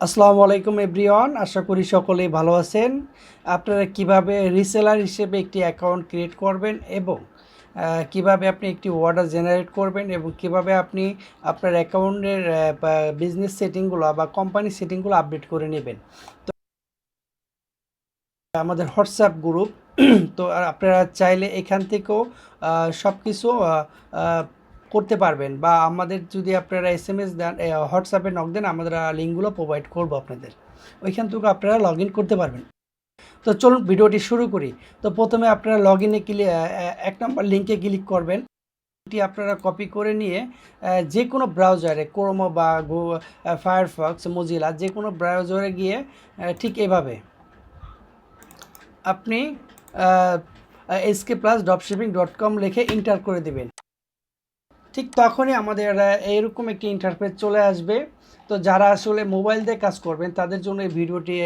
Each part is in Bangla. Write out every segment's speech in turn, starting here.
আসসালামু আলাইকুম এভরিওয়ান, আশা করি সকলেই ভালো আছেন। আপনারা কীভাবে রিসেলার হিসেবে একটি অ্যাকাউন্ট ক্রিয়েট করবেন এবং কীভাবে আপনি একটি অর্ডার জেনারেট করবেন এবং কীভাবে আপনি আপনার অ্যাকাউন্টের বিজনেস সেটিংগুলো বা কোম্পানি সেটিংগুলো আপডেট করে নেবেন। তো আমাদের হোয়াটসঅ্যাপ গ্রুপ তো আপনারা চাইলে এখান থেকেও সব কিছু করতে পারবেন বা আমাদের যদি আপনারা এস এম এস দেন হোয়াটসঅ্যাপে নক দেন, আমরা লিঙ্কগুলো প্রোভাইড করব আপনাদের। ওইখান থেকে আপনারা লগ ইন করতে পারবেন। তো চলুন ভিডিওটি শুরু করি। তো প্রথমে আপনারা লগ ইনে ক্লিক এক নম্বর লিঙ্কে ক্লিক করবেন। এটি আপনারা কপি করে নিয়ে যে কোনো ব্রাউজারে ক্রোমো বা গো ফায়ারফক্স মজিলা যে কোনো ব্রাউজারে গিয়ে ঠিক এভাবে আপনি S K plus dropshipping dot com লিখে ইন্টার করে দেবেন। ঠিক তখনই আমাদের এইরকম একটি ইন্টারফেস চলে আসবে। তো যারা আসলে মোবাইল দিয়ে কাজ করবেন, তাদের জন্য এই ভিডিওটি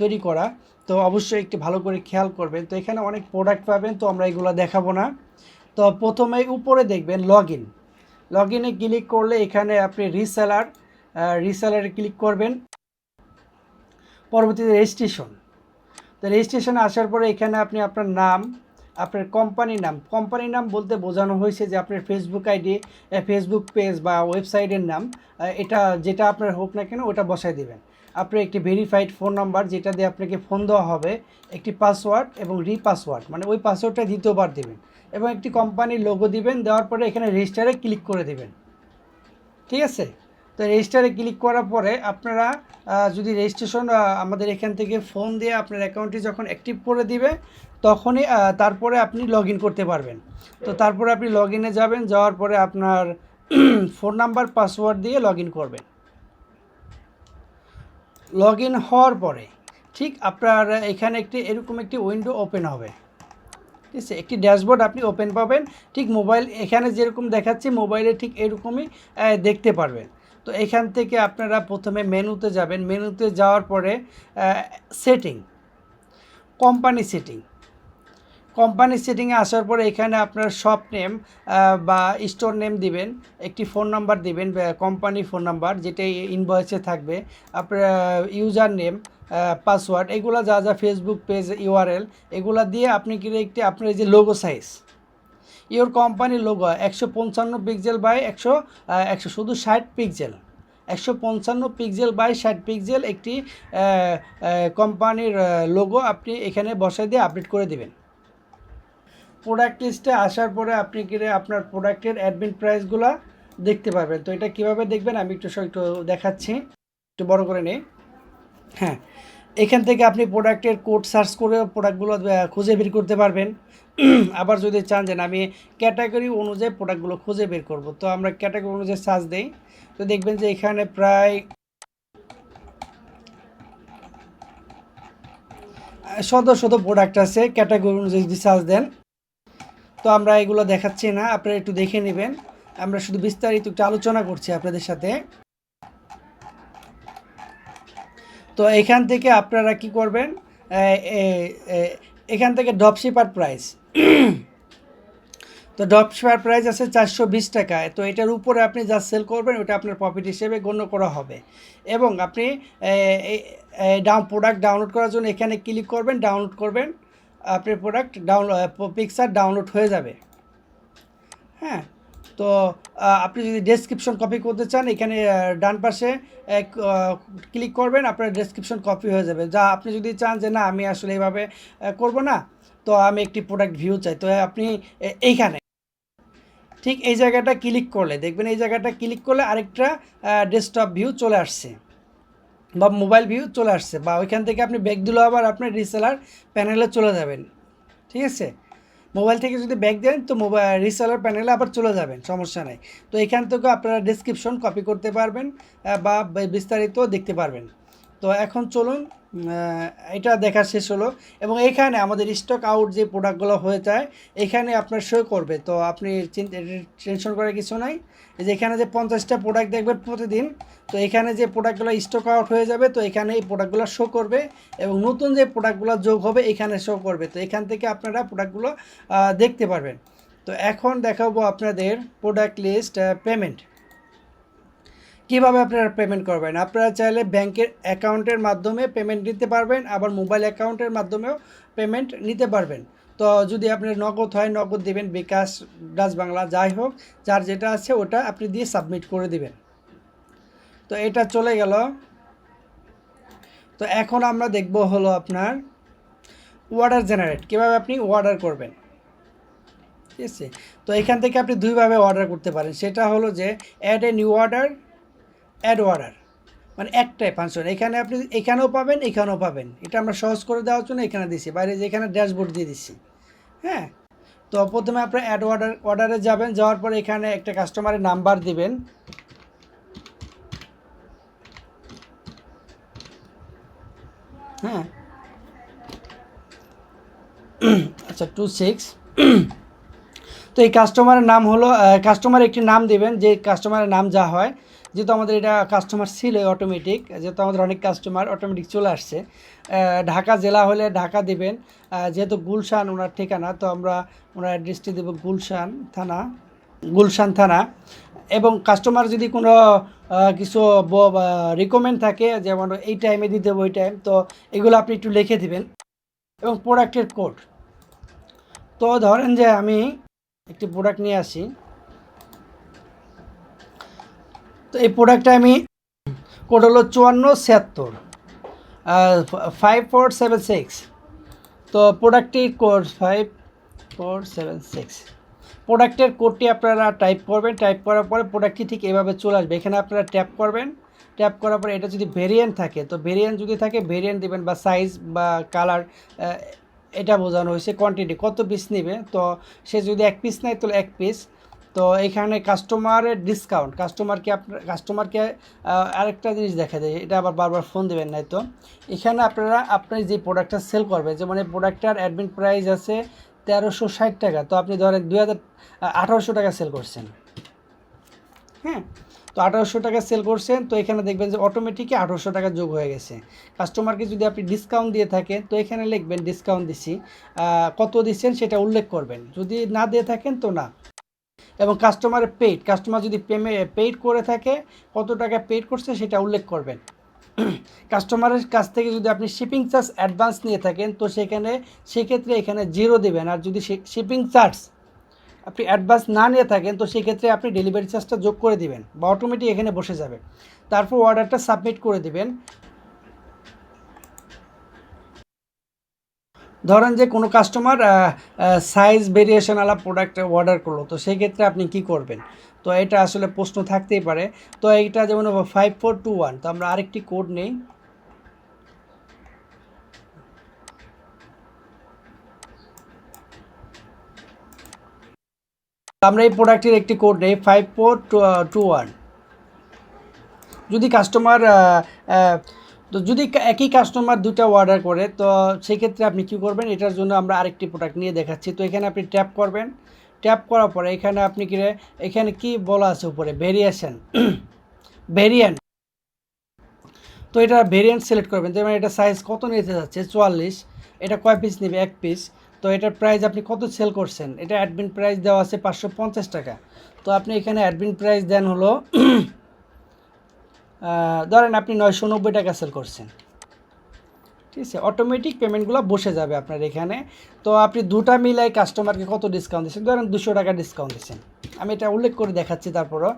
তৈরি করা। তো অবশ্যই একটি ভালো করে খেয়াল করবেন। তো এখানে অনেক প্রোডাক্ট পাবেন, তো আমরা এগুলো দেখাবো না। তো প্রথমে উপরে দেখবেন লগ ইন লগ ইনে ক্লিক করলে এখানে আপনি রিসেলার রিসেলারে ক্লিক করবেন। পরবর্তীতে রেজিস্ট্রেশন তো রেজিস্ট্রেশনে আসার পরে এখানে আপনি আপনার নাম আপনার কোম্পানির নাম। কোম্পানির নাম বলতে বোঝানো হয়েছে যে আপনার ফেসবুক আইডি ফেসবুক পেজ বা ওয়েবসাইটের নাম এটা যেটা আপনার হোক না কেন ওটা বসায় দেবেন। আপনার একটি ভেরিফাইড ফোন নাম্বার যেটা দিয়ে আপনাকে ফোন দেওয়া হবে, একটি পাসওয়ার্ড এবং রি পাসওয়ার্ড মানে ওই পাসওয়ার্ডটা দ্বিতীয়বার দেবেন এবং একটি কোম্পানির লোগো দিবেন, দেওয়ার পরে এখানে রেজিস্টারে ক্লিক করে দেবেন। ঠিক আছে? তো রেজিস্টারে ক্লিক করার পরে আপনারা যদি রেজিস্ট্রেশন আমাদের এখান থেকে ফোন দিয়ে আপনার অ্যাকাউন্টটি যখন অ্যাক্টিভ করে দিবে, তখনই তারপরে আপনি লগ করতে পারবেন। তো তারপরে আপনি লগ যাবেন, যাওয়ার পরে আপনার ফোন নাম্বার পাসওয়ার্ড দিয়ে লগ করবেন। লগ হওয়ার পরে, ঠিক আপনার, এখানে একটি, এরকম একটি উইন্ডো ওপেন হবে। ঠিক আছে? একটি ড্যাশবোর্ড আপনি ওপেন পাবেন। ঠিক মোবাইল এখানে যেরকম দেখাচ্ছে মোবাইলে ঠিক এরকমই দেখতে পারবেন। তো এখান থেকে আপনারা প্রথমে মেনুতে যাবেন। মেনুতে যাওয়ার পরে সেটিং কোম্পানি সেটিং কোম্পানি সেটিংয়ে আসার পরে এখানে আপনার শপ নেম বা স্টোর নেম দিবেন, একটি ফোন নাম্বার দিবেন কোম্পানি ফোন নাম্বার যেটা ইনভয়েসে থাকবে। আপনার ইউজার নেম পাসওয়ার্ড এগুলো যা যা ফেসবুক পেজ ইউআরএল এগুলো দিয়ে আপনি কি একটি আপনার যে লোগো সাইজ ইওর কোম্পানির লোগো একশো পঞ্চান্ন পিক্সেল বাই একশো একশো শুধু ষাট পিক্সেল একশো পঞ্চান্ন পিক্সেল বাই ষাট পিক্সেল একটি কোম্পানির লোগো আপনি এখানে বসাই দিয়ে আপডেট করে দেবেন। প্রোডাক্ট লিস্টে আসার পরে আপনি কি আপনার প্রোডাক্টের অ্যাডমিন প্রাইসগুলো দেখতে পারবেন। তো এটা কীভাবে দেখবেন আমি একটু একটু দেখাচ্ছি। একটু বড় করে নিই। হ্যাঁ। এখান থেকে আপনি প্রোডাক্টের কোড সার্চ করে প্রোডাক্টগুলো খুঁজে বের করতে পারবেন। আবার যদি চান যে আমি ক্যাটাগরি অনুযায়ী প্রোডাক্টগুলো খুঁজে বের করব, তো আমরা ক্যাটাগরি অনুযায়ী সার্চ দিই। তো দেখবেন যে এখানে প্রায় শত শত প্রোডাক্ট আছে, ক্যাটাগরি অনুযায়ী যদি সার্চ দেন। তো আমরা এগুলো দেখাচ্ছি না, আপনারা একটু দেখে নেবেন। আমরা শুধু বিস্তারিত একটু আলোচনা করছি আপনাদের সাথে। তো এখান থেকে আপনারা কি করবেন? এখান থেকে ড্রপশিপার প্রাইস তো ড্রপশিপার প্রাইস আছে চারশো বিশ টাকা। তো এটার উপরে আপনি যা সেল করবেন, ওটা আপনার প্রফিট হিসেবে গণ্য করা হবে। এবং আপনি ডাউন প্রোডাক্ট ডাউনলোড করার জন্য এখানে ক্লিক করবেন ডাউনলোড করবেন। আপনার প্রোডাক্ট ডাউনলোড পিকচার ডাউনলোড হয়ে যাবে। হ্যাঁ? তো আপনি যদি ডেসক্রিপশন কপি করতে চান, এখানে ডান পাশে ক্লিক করবেন, আপনার ডেসক্রিপশন কপি হয়ে যাবে। যা আপনি যদি চান যে, না, আমি আসলে এইভাবে করব না, তো আমি একটি প্রোডাক্ট ভিউ চাই। তো, আপনি এইখানে, ঠিক এই জায়গাটা ক্লিক করলে, দেখবেন এই জায়গাটা ক্লিক করলে আরেকটা ডেস্কটপ ভিউ চলে আসছে, বা মোবাইল ভিউ চলে আসছে, বা ওইখান থেকে আপনি ব্যাগ দিলেও আবার আপনার রিসেলার প্যানেলে চলে যাবেন, ঠিক আছে? মোবাইল থেকে যদি ব্যাক দেন, তো মোবাইল রিসেলার প্যানেলে আবার চলে যাবেন, সমস্যা নাই। তো এখান থেকে আপনারা ডিসক্রিপশন কপি করতে পারবেন বা বিস্তারিত দেখতে পারবেন। তো এখন চলুন এটা দেখা শেষ হলো। এবং এখানে আমাদের স্টক আউট যে প্রোডাক্টগুলো হয়ে যায়, এখানে আপনার শো করবে। তো আপনি টেনশন করার কিছু নাই। এই যে এখানে যে পঞ্চাশটা প্রোডাক্ট দেখবেন প্রতিদিন, তো এখানে যে প্রোডাক্টগুলো স্টক আউট হয়ে যাবে, তো এখানে এই প্রোডাক্টগুলো শো করবে এবং নতুন যে প্রোডাক্টগুলো যোগ হবে, এখানে শো করবে। তো এখান থেকে আপনারা প্রোডাক্টগুলো দেখতে পারবেন। তো এখন দেখাবো আপনাদের প্রোডাক্ট লিস্ট পেমেন্ট কীভাবে আপনারা পেমেন্ট করবেন? আপনারা চাইলে ব্যাংকের অ্যাকাউন্টের মাধ্যমে পেমেন্ট দিতে পারবেন, আবার মোবাইল অ্যাকাউন্টের মাধ্যমেও পেমেন্ট নিতে পারবেন। তো যদি আপনার নগদ হয়, নগদ দেবেন, বিকাশ, ডাচ বাংলা, যাই হোক, যার যেটা আছে ওটা আপনি দিয়ে সাবমিট করে দিবেন। তো এটা চলে গেল। তো এখন আমরা দেখব হলো আপনার অর্ডার জেনারেট কীভাবে আপনি অর্ডার করবেন? ঠিক আছে? তো এখান থেকে আপনি দুইভাবে অর্ডার করতে পারেন। সেটা হলো যে add a new order add order মানে একটাই ফাংশন এখানে আপনি, এখানেও পাবেন এখানেও পাবেন। এটা আমরা সহজ করে দেওয়ার জন্য এখানে দিছি বাইরে যে এখানে ড্যাশবোর্ড দিয়ে দিচ্ছি। হ্যাঁ? তো প্রথমে আপনার অ্যাড অর্ডার অর্ডারে যাবেন, যাওয়ার পরে এখানে একটা কাস্টমারের নাম্বার দিবেন। হ্যাঁ? আচ্ছা টু সিক্স তো এই কাস্টমারের নাম হলো কাস্টমার একটি নাম দিবেন, যে কাস্টমারের নাম যা হয়। যেহেতু আমাদের এটা কাস্টমার ছিল অটোমেটিক যেহেতু আমাদের অনেক কাস্টমার অটোমেটিক চলে আসছে ঢাকা জেলা হলে ঢাকা দিবেন। যেহেতু গুলশান ওনার ঠিকানা, তো আমরা ওনার অ্যাড্রেসটি দেবো গুলশান থানা গুলশান থানা। এবং কাস্টমার যদি কোনো কিছু রিকমেন্ড থাকে, যেমন এই টাইমে দিতে হবে ওই টাইম তো এগুলো আপনি একটু লিখে দিবেন। এবং প্রোডাক্টের কোড তো ধরেন যে আমি একটি প্রোডাক্ট নিয়ে আসি। তো এই প্রোডাক্টটা আমি কোড হলো চুয়ান্ন ছিয়াত্তর ফাইভ ফোর সেভেন সিক্স তো প্রোডাক্টটির code five four seven six প্রোডাক্টের কোডটি আপনারা টাইপ করবেন টাইপ করার পরে প্রোডাক্টটি ঠিক এভাবে চলে আসবে। এখানে আপনারা ট্যাপ করবেন। ট্যাপ করার পরে এটা যদি ভেরিয়েন্ট থাকে, তো ভেরিয়েন্ট যদি থাকে ভেরিয়েন্ট দিবেন বা সাইজ বা কালার এটা বোঝানো হয়েছে কোয়ান্টিটি কত পিস নেবে? তো সে যদি এক পিস নেয়, তাহলে এক পিস তো এখানে কাস্টমারের ডিসকাউন্ট কাস্টমারকে আপনার কাস্টমারকে আরেকটা জিনিস দেখা যায়, এটা আবার বারবার ফোন দেবেন নাই তো। এখানে আপনারা, আপনি যে প্রোডাক্টটা সেল করবে, যেমন এই প্রোডাক্টটার অ্যাডমিন প্রাইস আছে তেরোশো ষাট টাকা, তো আপনি ধরেন দুই হাজার আঠারোশো টাকা সেল করছেন। হ্যাঁ তো আঠারোশো টাকা সেল করছেন, তো এখানে দেখবেন যে অটোমেটিকই আঠারোশো টাকা যোগ হয়ে গেছে। কাস্টমারকে যদি আপনি ডিসকাউন্ট দিয়ে থাকেন, তো এখানে লিখবেন ডিসকাউন্ট দিছি কত দিচ্ছেন সেটা উল্লেখ করবেন। যদি না দিয়ে থাকেন, তো না। এবং কাস্টমারের পেইড কাস্টমার যদি পেমে পেইড করে থাকে, কত টাকা পেইড করছে সেটা উল্লেখ করবেন। কাস্টমারের কাছ থেকে যদি আপনি শিপিং চার্জ অ্যাডভান্স নিয়ে থাকেন, তো সেখানে, সেক্ষেত্রে এখানে জিরো দেবেন। আর যদি শিপিং চার্জ আপনি অ্যাডভান্স না নিয়ে থাকেন, তো সেক্ষেত্রে আপনি ডেলিভারি চার্জটা যোগ করে দিবেন বা অটোমেটিক এখানে বসে যাবে। তারপর অর্ডারটা সাবমিট করে দিবেন। ধরেন যে কোনো কাস্টমার সাইজ ভেরিয়েশন আলা প্রোডাক্ট অর্ডার করল, তো সেই ক্ষেত্রে আপনি কি করবেন? তো এটা আসলে প্রশ্ন থাকতেই পারে। তো এইটা যেমন ফাইভ ফোর টু ওয়ান তো আমরা আরেকটি কোড নেই। আমরা এই প্রোডাক্টের একটি কোড নেই ফাইভ ফোর টু ওয়ান যদি কাস্টমার তো যদি একই কাস্টমার দুটা অর্ডার করে, তো সেক্ষেত্রে আপনি কী করবেন? এটার জন্য আমরা আরেকটি প্রোডাক্ট নিয়ে দেখাচ্ছি। তো এখানে আপনি ট্যাপ করবেন। ট্যাপ করার পরে এখানে আপনি কি এখানে কি বলা আছে উপরে? ভেরিয়েশন ভেরিয়েন্ট তো এটা ভেরিয়েন্ট সিলেক্ট করবেন। যেমন এটা সাইজ কত নিতে যাচ্ছে? চুয়াল্লিশ। এটা কয় পিস নেবে? এক পিস তো এটার প্রাইস আপনি কত সেল করছেন? এটা অ্যাডমিন প্রাইস দেওয়া আছে পাঁচশো পঞ্চাশ টাকা। তো আপনি এখানে অ্যাডমিন প্রাইস দেন হলো ধরেন আপনি নয়শো নব্বই টাকা সেল করছেন। ঠিক আছে? অটোমেটিক পেমেন্টগুলো বসে যাবে আপনার এখানে। তো আপনি দুটা মিলাই কাস্টমারকে কত ডিসকাউন্ট দিচ্ছেন? ধরেন দুশো টাকা ডিসকাউন্ট দিচ্ছেন। আমি এটা উল্লেখ করে দেখাচ্ছি তারপরও।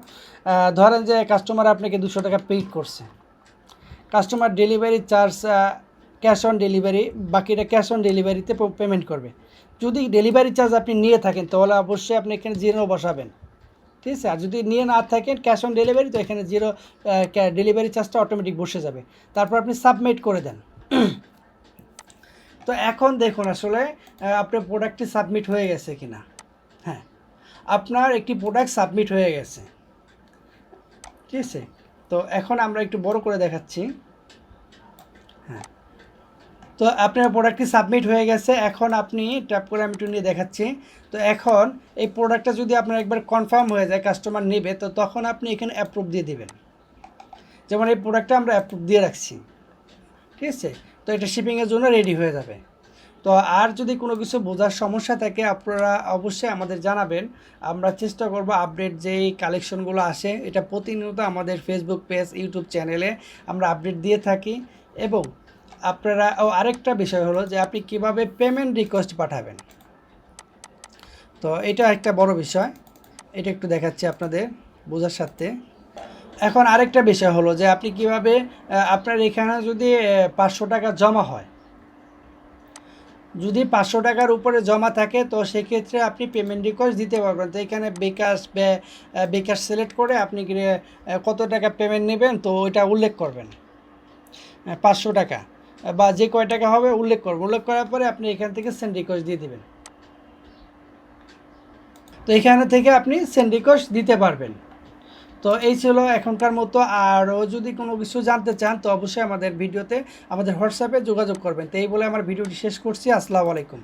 ধরেন যে কাস্টমার আপনাকে দুশো টাকা পেইড করছে। Customer delivery charge cash on delivery বাকিটা ক্যাশ অন ডেলিভারিতে পেমেন্ট করবে। যদি ডেলিভারি চার্জ আপনি নিয়ে থাকেন, তাহলে অবশ্যই আপনি এখানে জিরো বসাবেন। ঠিক আছে? আর যদি নিয়ে না থাকেন ক্যাশ অন ডেলিভারি তো এখানে জিরো ডেলিভারি চার্জটা অটোমেটিক বসে যাবে। তারপর আপনি সাবমিট করে দেন। তো এখন দেখুন আসলে আপনার প্রোডাক্টটি সাবমিট হয়ে গেছে কি না হ্যাঁ আপনার একটি প্রোডাক্ট সাবমিট হয়ে গেছে। ঠিক আছে? তো এখন আমরা একটু বড় করে দেখাচ্ছি। তো আপনার প্রোডাক্টটি সাবমিট হয়ে গেছে, এখন আপনি ট্যাপ করে আমি একটু নিয়ে দেখাচ্ছি। তো এখন এই প্রোডাক্টটা যদি আপনার একবার কনফার্ম হয়ে যায় কাস্টমার নেবে, তো তখন আপনি এখানে অ্যাপ্রুভ দিয়ে দেবেন। যেমন এই প্রোডাক্টটা আমরা অ্যাপ্রুভ দিয়ে রাখছি। ঠিক আছে? তো এটা শিপিংয়ের জন্য রেডি হয়ে যাবে। তো আর যদি কোনো কিছু বোঝার সমস্যা থাকে, আপনারা অবশ্যই আমাদের জানাবেন। আমরা চেষ্টা করব আপডেট যেই কালেকশনগুলো আসে, এটা প্রতিনিয়ত আমাদের ফেসবুক পেজ ইউটিউব চ্যানেলে আমরা আপডেট দিয়ে থাকি। এবং আপনারা, ও আরেকটা বিষয় হলো যে আপনি কীভাবে পেমেন্ট রিকোয়েস্ট পাঠাবেন। তো এটা একটা বড় বিষয়, এটা একটু দেখাচ্ছি আপনাদের, বোঝার সাথে এখন আরেকটা বিষয় হলো যে আপনি কীভাবে আপনার এখানে যদি পাঁচশো টাকা জমা হয়, যদি পাঁচশো টাকার উপরে জমা থাকে, তো সেক্ষেত্রে আপনি পেমেন্ট রিকোয়েস্ট দিতে পারবেন। তো এখানে বিকাশ বিকাশ সিলেক্ট করে আপনি কত টাকা পেমেন্ট নেবেন, তো ওইটা উল্লেখ করবেন। পাঁচশো টাকা। বা যে কয় টাকা হবে উল্লেখ করব। উল্লেখ করার পরে আপনি এখান থেকে সেন্ড রিকোয়েস্ট দিয়ে দেবেন। তো এখানে থেকে আপনি সেন্ড রিকোয়েস্ট দিতে পারবেন। তো এই ছিল এখনকার মতো। আরও যদি কোনো কিছু জানতে চান, তো অবশ্যই আমাদের ভিডিওতে আমাদের হোয়াটসঅ্যাপে যোগাযোগ করবেন। তো এই বলে আমার ভিডিওটি শেষ করছি। আসসালামু আলাইকুম।